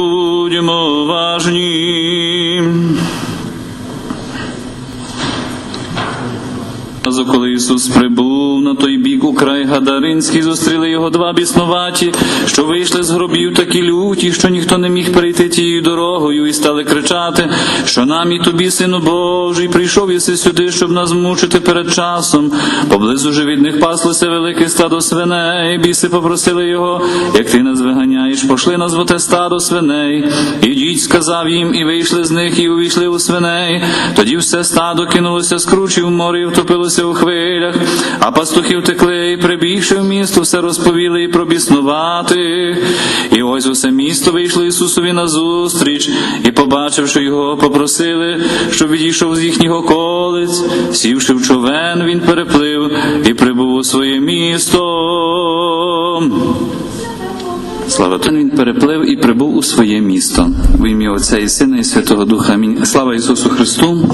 Будьмо важні. Разу, коли Ісус прибув на той бік у край Гадаринський, зустріли його два біснуваті, що вийшли з гробів такі люті, що ніхто не міг перейти тією дорогою, і стали кричати, що нам і тобі, сину Божий, прийшов єси сюди, щоб нас мучити перед часом. Поблизу же від них паслося велике стадо свиней. Біси попросили його, як ти нас виганяєш, пошли оте стадо свиней. Ідіть, сказав їм, і вийшли з них, і увійшли у свиней. Тоді все стадо кинулося з кручі в море і втопилося у хвилях, а пастухи втекли, і прибігши в місто, все розповіли і про біснуватих. І ось усе місто вийшло Ісусові назустріч, і, побачивши його, попросили, щоб відійшов з їхнього колець. Сівши в човен, він переплив і прибув у своє місто. Слава Тобі. Він переплив і прибув у своє місто. В ім'я Отця і Сина і Святого Духа. Амінь. Слава Ісусу Христу.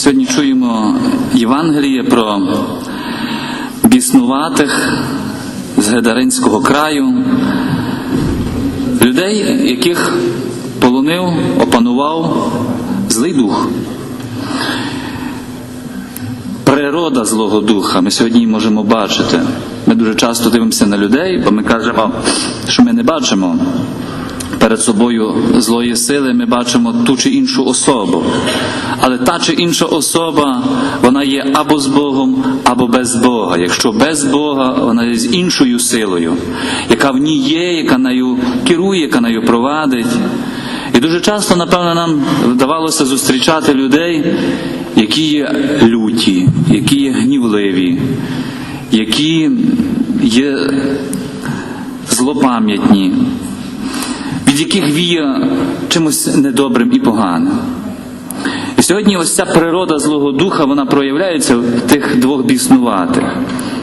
Сьогодні чуємо Євангеліє про біснуватих з Гедаринського краю, людей, яких полонив, опанував злий дух. Природа Злого Духа, ми сьогодні можемо бачити. Ми дуже часто дивимося на людей, бо ми кажемо, що ми не бачимо перед собою злої сили, ми бачимо ту чи іншу особу. Але та чи інша особа, вона є або з Богом, або без Бога. Якщо без Бога, вона є з іншою силою, яка в ній є, яка нею керує, яка нею провадить. І дуже часто, напевно, нам вдавалося зустрічати людей, які є люті, які є гнівливі, які є злопам'ятні, від яких віє чимось недобрим і поганим. І сьогодні ось ця природа Злого Духа вона проявляється в тих двох біснуватих.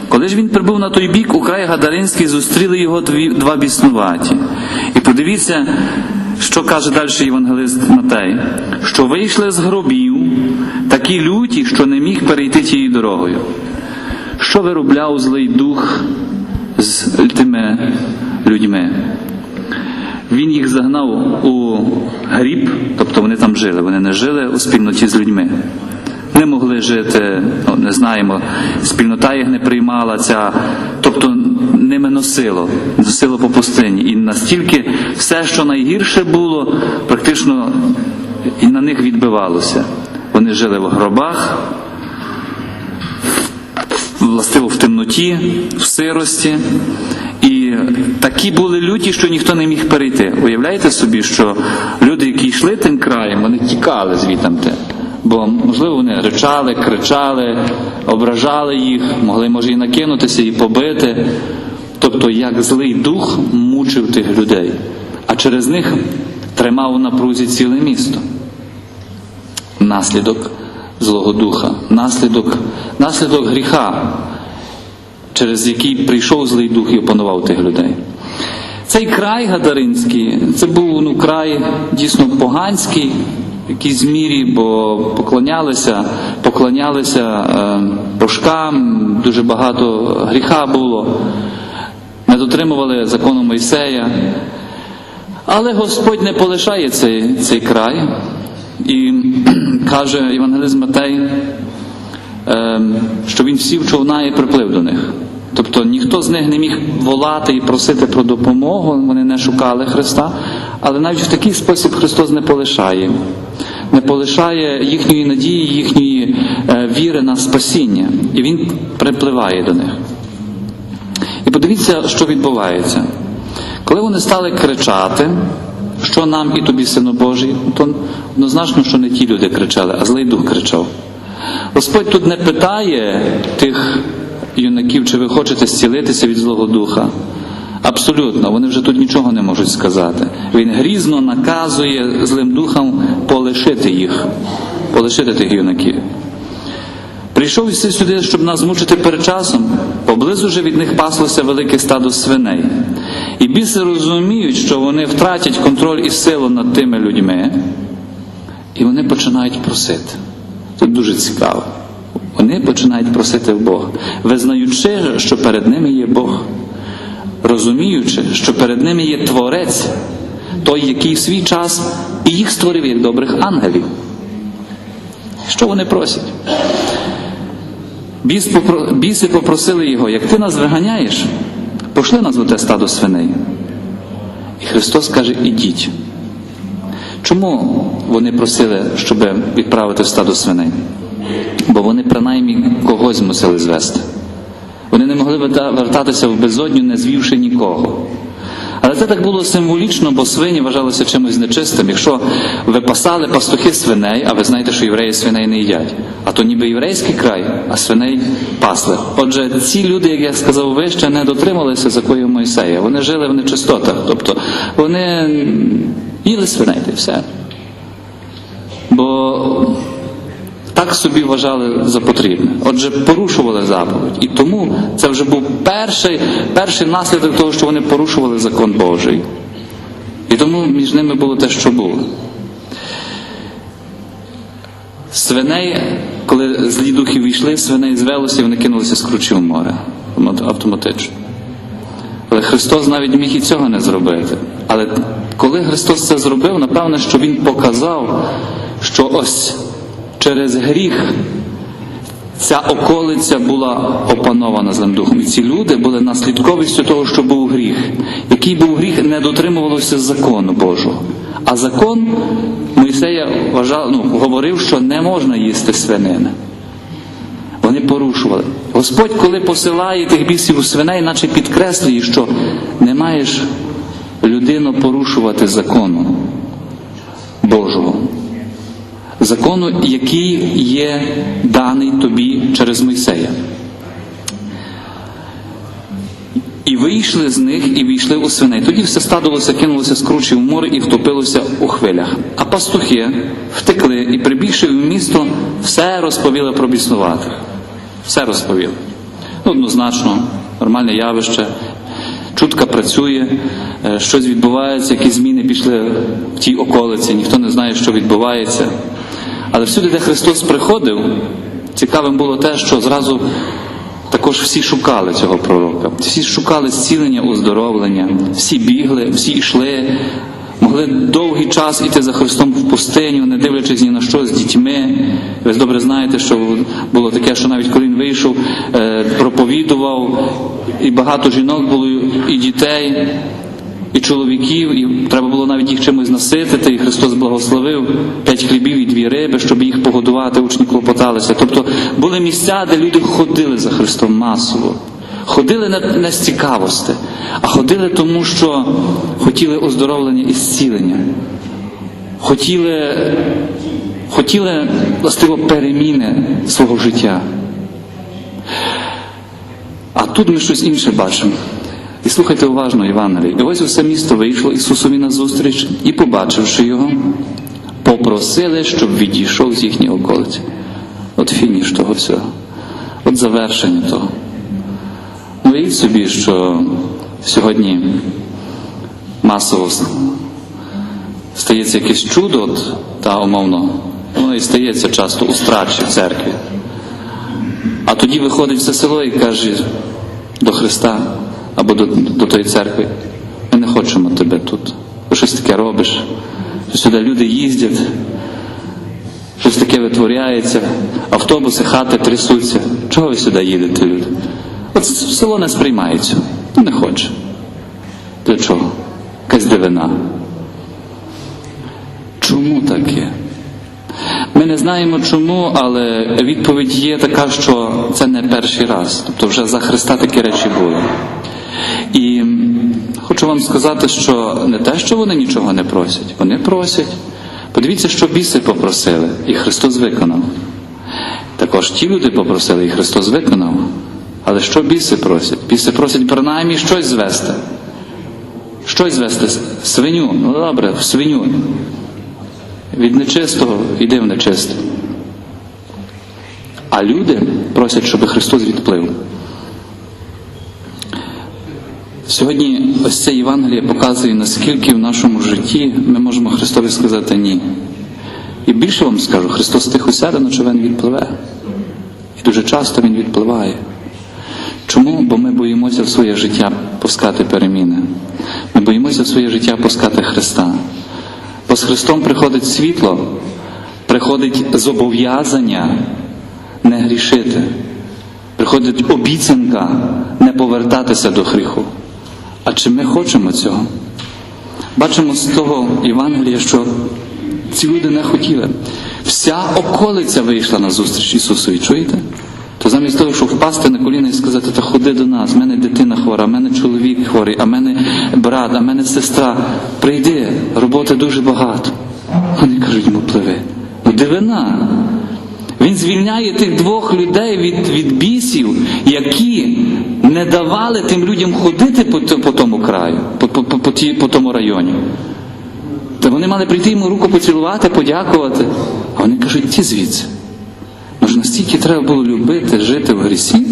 Коли ж він прибув на той бік, у край Гадаринський зустріли його два біснуваті. І подивіться, що каже далі Євангелист Матей, що вийшли з гробів такі люті, що не міг перейти тією дорогою. Що виробляв злий дух з тими людьми? Він їх загнав у гріб, тобто вони там жили, вони не жили у спільноті з людьми. Не могли жити, ну, не знаємо, спільнота їх не приймала ця, тобто ними носило, носило по пустині. І настільки все, що найгірше було, практично і на них відбивалося. Вони жили в гробах, властиво в темноті, в сирості. І такі були люті, що ніхто не міг перейти. Уявляєте собі, що люди, які йшли тим краєм, вони тікали звітамте. Бо, можливо, вони ричали, кричали, ображали їх, могли, може, і накинутися, і побити. Тобто, як злий дух мучив тих людей, а через них тримав у напрузі ціле місто. Наслідок Злого Духа, наслідок, наслідок гріха, через який прийшов злий дух і опанував тих людей. Цей край Гадаринський, це був ну, край дійсно поганський, в якійсь мірі, бо поклонялися, поклонялися е, божкам, дуже багато гріха було, не дотримували закону Мойсея. Але Господь не полишає цей, цей край. І каже Євангелист Матей, що він сів човна і приплив до них. Тобто ніхто з них не міг волати і просити про допомогу, вони не шукали Христа, але навіть в такий спосіб Христос не полишає, не полишає їхньої надії, їхньої е, віри на спасіння. І Він припливає до них. І подивіться, що відбувається. Коли вони стали кричати, що нам і тобі, сину Божий, то однозначно, що не ті люди кричали, а злий дух кричав. Господь тут не питає тих юнаків, чи ви хочете зцілитися від Злого Духа. Абсолютно, вони вже тут нічого не можуть сказати. Він грізно наказує злим духам полишити їх, полишити тих юнаків. Прийшов Ісус сюди, щоб нас змучити перед часом, поблизу же від них паслося велике стадо свиней. І біси розуміють, що вони втратять контроль і силу над тими людьми, і вони починають просити. Тут дуже цікаво. Вони починають просити в Бога, визнаючи, що перед ними є Бог. розуміючи, що перед ними є Творець, той, який в свій час і їх створив як добрих ангелів. Що вони просять? Біси попросили його, як ти нас виганяєш, пошли нас в те стадо свиней. І Христос каже, ідіть. Чому вони просили, щоб відправити в стадо свиней? Бо вони принаймні когось мусили звести. Вони не могли вертатися в безодню, не звівши нікого. Але це так було символічно, бо свині вважалися чимось нечистим. Якщо випасали пастухи свиней, а ви знаєте, що євреї свиней не їдять, а то ніби єврейський край, а свиней пасли. Отже, ці люди, як я сказав вище, не дотрималися законів Мойсея. Вони жили в нечистотах, тобто вони їли свиней та все. Бо так собі вважали за потрібне. Отже, порушували заповідь. І тому це вже був перший, перший наслідок того, що вони порушували закон Божий. І тому між ними було те, що було. Свиней, коли злі духи війшли, свиней звелося і вони кинулися з кручі в море автоматично. Але Христос навіть міг і цього не зробити. Але коли Христос це зробив, напевно, що Він показав, що ось через гріх ця околиця була опанована злим духом. І ці люди були наслідковістю того, що був гріх. Який був гріх, не дотримувалося закону Божого. А закон Мойсея вважав, ну, говорив, що не можна їсти свинини. Вони порушували. Господь, коли посилає тих бісів у свиней, наче підкреслює, що не маєш людину порушувати закону Божого. Закону, який є даний тобі через Мойсея. І вийшли з них і війшли у свиней. Тоді все стадувалося, кинулося з кручі в море і втопилося у хвилях. А пастухи втекли і, прибігши в місто, все розповіли про біснуватих. Все розповіли. Ну, однозначно, нормальне явище. Чутка працює, е, щось відбувається, якісь зміни пішли в тій околиці, ніхто не знає, що відбувається. Але всюди, де Христос приходив, цікавим було те, що зразу також всі шукали цього пророка. Всі шукали зцілення, оздоровлення, всі бігли, всі йшли, могли довгий час іти за Христом в пустиню, не дивлячись ні на що з дітьми. Ви добре знаєте, що було таке, що навіть коли він вийшов, е, проповідував, і багато жінок було, і дітей. І чоловіків, і треба було навіть їх чимось наситити, і Христос благословив п'ять хлібів і дві риби, щоб їх погодувати, учні клопоталися. Тобто були місця, де люди ходили за Христом масово. Ходили не, не з цікавості, а ходили тому, що хотіли оздоровлення і зцілення. Хотіли, хотіли властиво переміни свого життя. А тут ми щось інше бачимо. І слухайте уважно, Євангелій. І ось усе місто вийшло Ісусові на зустріч і, побачивши його, попросили, щоб відійшов з їхньої околиці. От фініш того всього, от завершення того. Ну, Уявіть собі, що сьогодні масово стається якесь чудо, от, та умовно, воно і стається часто у страчі в церкві. А тоді виходить все село і каже до Христа або до, до тої церкви, ми не хочемо тебе тут. Бо щось таке робиш. Сюди люди їздять, щось таке витворяється, автобуси, хати трясуться. Чого ви сюди їдете, люди? От село не сприймається, ну не хоче. Для чого? Якась дивина. Чому таке? Ми не знаємо чому, але відповідь є така, що це не перший раз. Тобто вже за Христа такі речі були. І хочу вам сказати, що не те, що вони нічого не просять, вони просять. Подивіться, що біси попросили, і Христос виконав. Також ті люди попросили, і Христос виконав. Але що біси просять? Біси просять принаймні щось звести. Щось звести, свиню. Ну добре, в свиню. Від нечистого йди в нечисте. А люди просять, щоб Христос відплив. Сьогодні ось це Євангеліє показує, наскільки в нашому житті ми можемо Христові сказати ні. І більше вам скажу, Христос тихо сяде, но човен відпливе. І дуже часто Він відпливає. Чому? Бо ми боїмося в своє життя пускати переміни. Ми боїмося в своє життя пускати Христа. Бо з Христом приходить світло, приходить зобов'язання не грішити. Приходить обіцянка не повертатися до гріху. А чи ми хочемо цього? Бачимо з того Євангелія, що ці люди не хотіли. Вся околиця вийшла на зустріч Ісусові, чуєте? То замість того, щоб впасти на коліна і сказати, та ходи до нас, в мене дитина хвора, в мене чоловік хворий, а в мене брат, а в мене сестра, прийди, роботи дуже багато. Вони кажуть йому пливи. Ну дивина. Він звільняє тих двох людей від, від бісів, які не давали тим людям ходити по, по тому краю, по, по, по, ті- по тому районі. Та вони мали прийти йому руку поцілувати, подякувати. А вони кажуть, ті звідси. Може, настільки треба було любити, жити в грісі,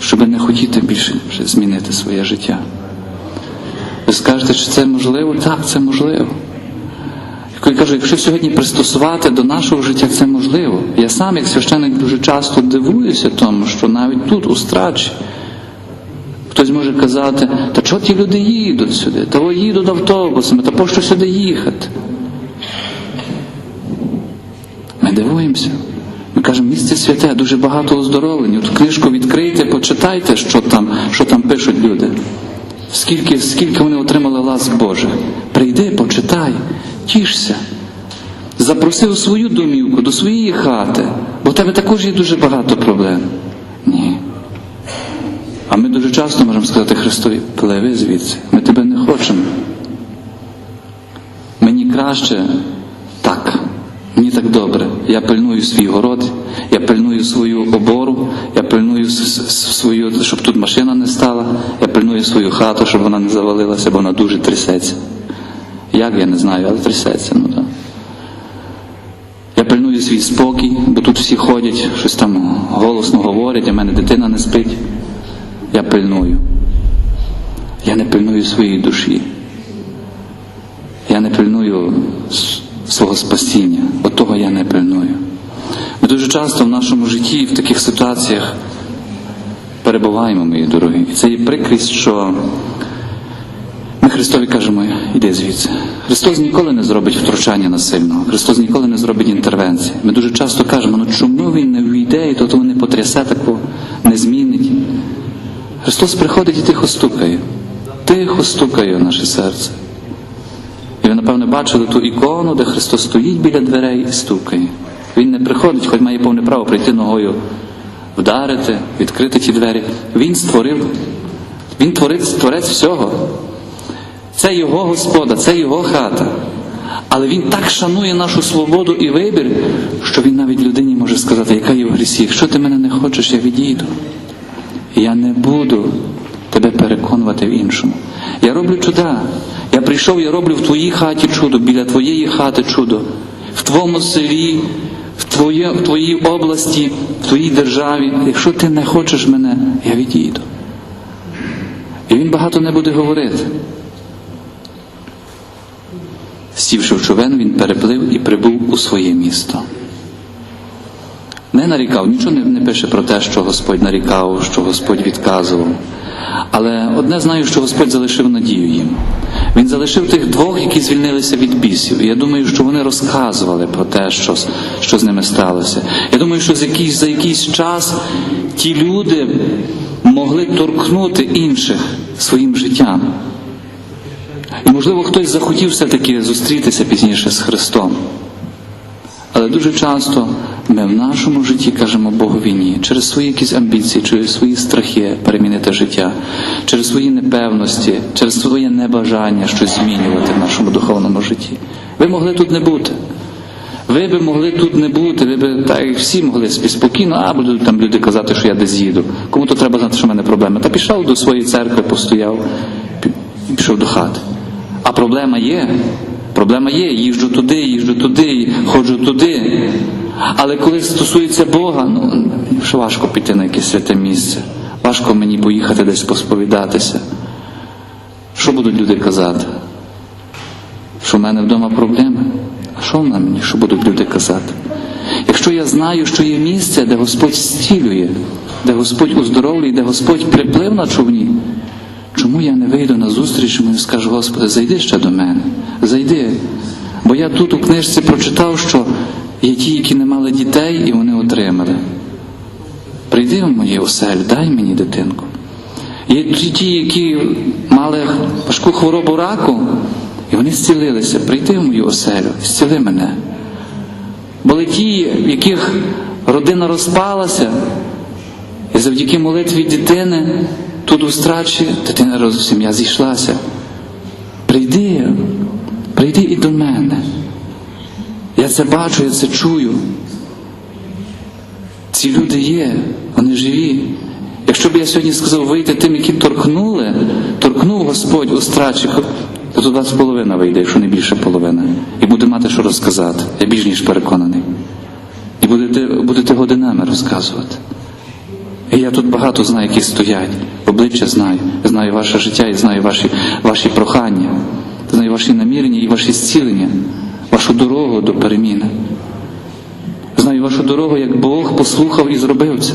щоб не хотіти більше змінити своє життя. Ви скажете, чи це можливо? Так, це можливо. Я кажу, якщо сьогодні пристосувати до нашого життя, це можливо. Я сам, як священник, дуже часто дивуюся тому, що навіть тут, у страчі, хтось може казати, та чого ті люди їдуть сюди? Та о, їдуть автобусами, та пощо сюди їхати? Ми дивуємося. Ми кажемо, місце святе, дуже багато оздоровлень. От книжку відкрийте, почитайте, що там, що там пишуть люди. Скільки, скільки вони отримали ласк Божих. Прийди, почитай, тішся. Запроси у свою домівку, до своєї хати, бо в тебе також є дуже багато проблем. Ні. А ми дуже часто можемо сказати Христові, пливи звідси, ми тебе не хочемо. Мені краще так, мені так добре. Я пильную свій город, я пильную свою обору, я пильную свою, щоб тут машина не стала, я пильную свою хату, щоб вона не завалилася, бо вона дуже трясеться. Як я не знаю, але трясеться, ну так. Я пильную свій спокій, бо тут всі ходять, щось там голосно говорять, а мене дитина не спить. Я пильную. Я не пильную своєї душі. Я не пильную свого спасіння. От того я не пильную. Ми дуже часто в нашому житті в таких ситуаціях перебуваємо, мої дорогі. І це є прикрість, що ми Христові кажемо, іди звідси. Христос ніколи не зробить втручання насильного, Христос ніколи не зробить інтервенції. Ми дуже часто кажемо, ну чому він не війде і то того не потрясе такого, не змінить. Христос приходить і тихо стукає. Тихо стукає в наше серце. І ви, напевно, бачили ту ікону, де Христос стоїть біля дверей і стукає. Він не приходить, хоч має повне право прийти ногою, вдарити, відкрити ті двері. Він створив, він творець, творець всього. Це його Господа, це його хата. Але він так шанує нашу свободу і вибір, що він навіть людині може сказати, яка є в грісі, якщо ти мене не хочеш, я відійду. Я не буду тебе переконувати в іншому. Я роблю чуда. Я прийшов, я роблю в твоїй хаті чудо, біля твоєї хати чудо, в твоєму селі, в, твоє, в твоїй області, в твоїй державі. Якщо ти не хочеш мене, я відійду. І він багато не буде говорити. Сівши в човен, він переплив і прибув у своє місто. Не нарікав, нічого не, пише про те, що Господь нарікав, що Господь відказував. Але одне знаю, що Господь залишив надію їм. Він залишив тих двох, які звільнилися від бісів. І я думаю, що вони розказували про те, що, що з ними сталося. Я думаю, що за якийсь, за якийсь час ті люди могли торкнути інших своїм життям. І, можливо, хтось захотів все-таки зустрітися пізніше з Христом. Але дуже часто ми в нашому житті кажемо Богові ні через свої якісь амбіції, через свої страхи перемінити життя, через свої непевності, через своє небажання щось змінювати в нашому духовному житті. Ви могли тут не бути. Ви би могли тут не бути, ви би так всі могли спокійно, а будуть там люди казати, що я десь їду. Кому то треба знати, що в мене проблеми. Та пішов до своєї церкви, постояв пішов до хати. А проблема є. Проблема є, їжджу туди, їжджу туди, ходжу туди. Але коли стосується Бога, ну що важко піти на якесь святе місце. Важко мені поїхати десь посповідатися. Що будуть люди казати? Що в мене вдома проблеми? А що на мені, що будуть люди казати? якщо я знаю, що є місце, де Господь зцілює, де Господь оздоровлює, де Господь приплив на човні, чому я не вийду на зустріч і скажу, Господи, зайди ще до мене, зайди. Бо я тут у книжці прочитав, що є ті, які не мали дітей, і вони отримали. Прийди в моє оселю, дай мені дитинку. Є ті, які мали важку хворобу раку, і вони зцілилися. Прийди в мою оселю, зціли мене. Були ті, в яких родина розпалася, і завдяки молитві дитини тут у страчі дитина роз- сім'я зійшлася. Прийди, прийди і до мене. Я це бачу, я це чую. Ці люди є, вони живі. Якщо б я сьогодні сказав вийти тим, які торкнули, торкнув Господь у страчі, то туди з половина вийде, якщо не більше половина. І буде мати що розказати. Я більш ніж переконаний. І будете, будете годинами розказувати. І я тут багато знаю, які стоять. Обличчя знаю. Знаю ваше життя і знаю ваші, ваші прохання, знаю ваші намірення і ваші зцілення, вашу дорогу до переміни. Знаю вашу дорогу, як Бог послухав і зробив це.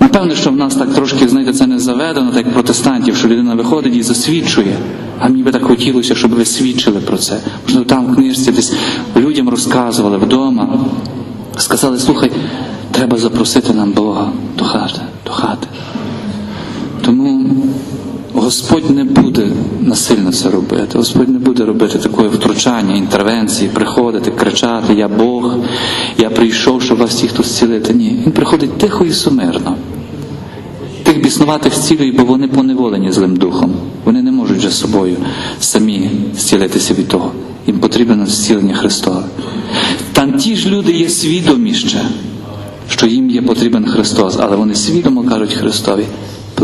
Напевне, що в нас так трошки, знаєте, це не заведено, так як протестантів, що людина виходить і засвідчує. А мені би так хотілося, щоб ви свідчили про це. Можливо, там в книжці десь людям розказували вдома. Сказали, слухай, треба запросити нам Бога до хати, до хати. Тому Господь не буде насильно це робити. Господь не буде робити такої втручання, інтервенції, приходити, кричати, я Бог, я прийшов, щоб вас всіх тут зцілити. Ні. Він приходить тихо і сумирно. Тих біснуватих зцілює, бо вони поневолені злим духом. Вони не можуть вже собою самі зцілитися від того. Їм потрібно зцілення Христове. Там ті ж люди є свідомі ще, що їм є потрібен Христос, але вони свідомо кажуть Христові,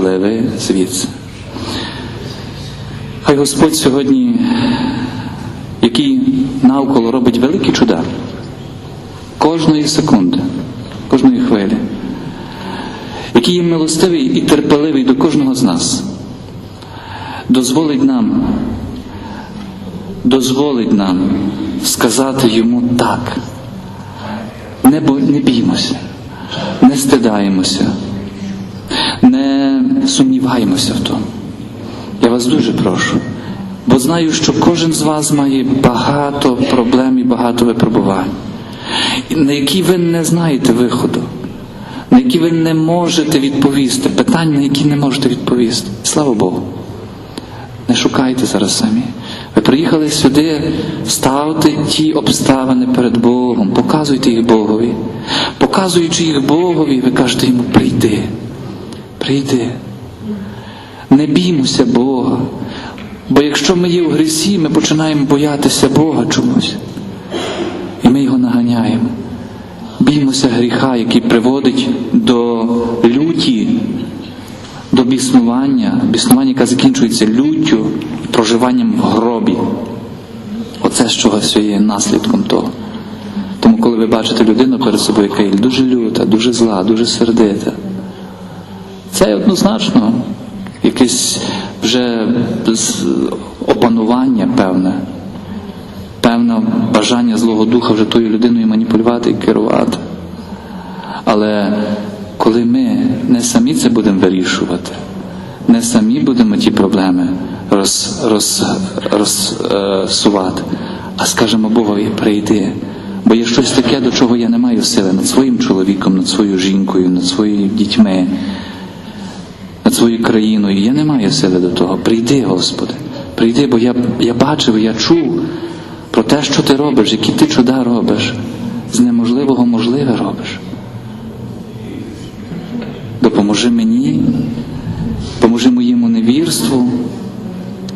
пливи звідси. Хай Господь сьогодні, який навколо робить великі чуда, кожної секунди, кожної хвилі, який є милостивий і терпеливий до кожного з нас, дозволить нам, дозволить нам сказати йому так. Не, бо, не біймося, не стидаємося, не сумніваємося в тому. Я вас дуже прошу, бо знаю, що кожен з вас має багато проблем і багато випробувань, на які ви не знаєте виходу, на які ви не можете відповісти, питань, на які не можете відповісти. Слава Богу. Не шукайте зараз самі. Ви приїхали сюди, ставте ті обставини перед Богом, показуйте їх Богові. Показуючи їх Богові, ви кажете йому, прийди, прийди. Не біймося Бога. Бо якщо ми є в грісі, ми починаємо боятися Бога чомусь. І ми його наганяємо. Біймося гріха, який приводить до люті, до біснування, біснування, яке закінчується люттю проживанням в гробі. Оце з чогось є наслідком того. Тому, коли ви бачите людину перед собою, яка є дуже люта, дуже зла, дуже сердита, це однозначно якесь вже опанування певне, певне бажання Злого Духа вже тою людиною маніпулювати і керувати. Але коли ми не самі це будемо вирішувати, не самі будемо ті проблеми роз, роз, розсувати, а скажемо Богові, прийди. Бо є щось таке, до чого я не маю сили над своїм чоловіком, над своєю жінкою, над своїми дітьми, над своєю країною. Я не маю сили до того. Прийди, Господи, прийди, бо я, я бачив, я чув про те, що ти робиш, які ти чуда робиш, з неможливого можливе робиш. Допоможи мені, поможи моєму невірству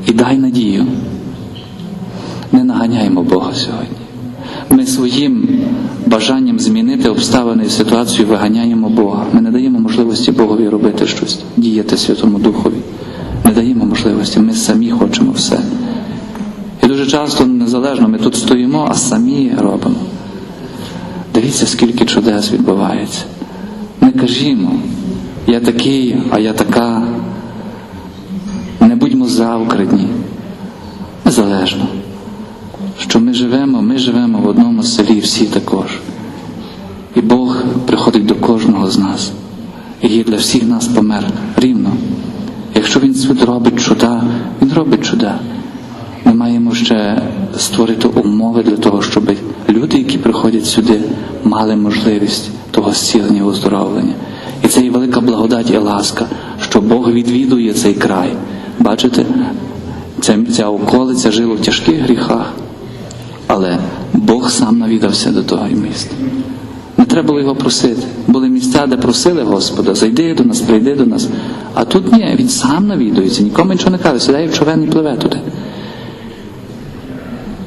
і дай надію. Не наганяємо Бога сьогодні. Ми своїм бажанням змінити обставини і ситуацію виганяємо Бога. Ми не даємо можливості Богові робити щось, діяти Святому Духові. Не даємо можливості, ми самі хочемо все. І дуже часто незалежно ми тут стоїмо, а самі робимо. Дивіться, скільки чудес відбувається. Не кажімо, я такий, а я така. Не будьмо завкрадні. Незалежно, що ми живемо, ми живемо в одному селі, всі також. І Бог приходить до кожного з нас. І є для всіх нас помер рівно. Якщо він світ робить чуда, він робить чуда. Ми маємо ще створити умови для того, щоб люди, які приходять сюди, мали можливість того зцілення і оздоровлення. І це є велика благодать і ласка, що Бог відвідує цей край. Бачите, ця, ця околиця жила в тяжких гріхах, але Бог сам навідався до того міста. Не треба було його просити. Були місця, де просили Господа, зайди до нас, прийди до нас. А тут ні, він сам навідується, нікому нічого не каже, сідає в човен і пливе туди.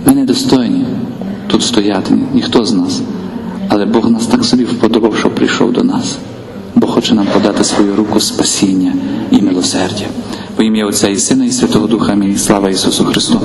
Ми недостойні тут стояти, ніхто з нас. Але Бог нас так собі вподобав, що прийшов до нас. Бо хоче нам подати свою руку спасіння і милосердя. Во ім'я Отця і Сина і Святого Духа. Амінь. Слава Ісусу Христу.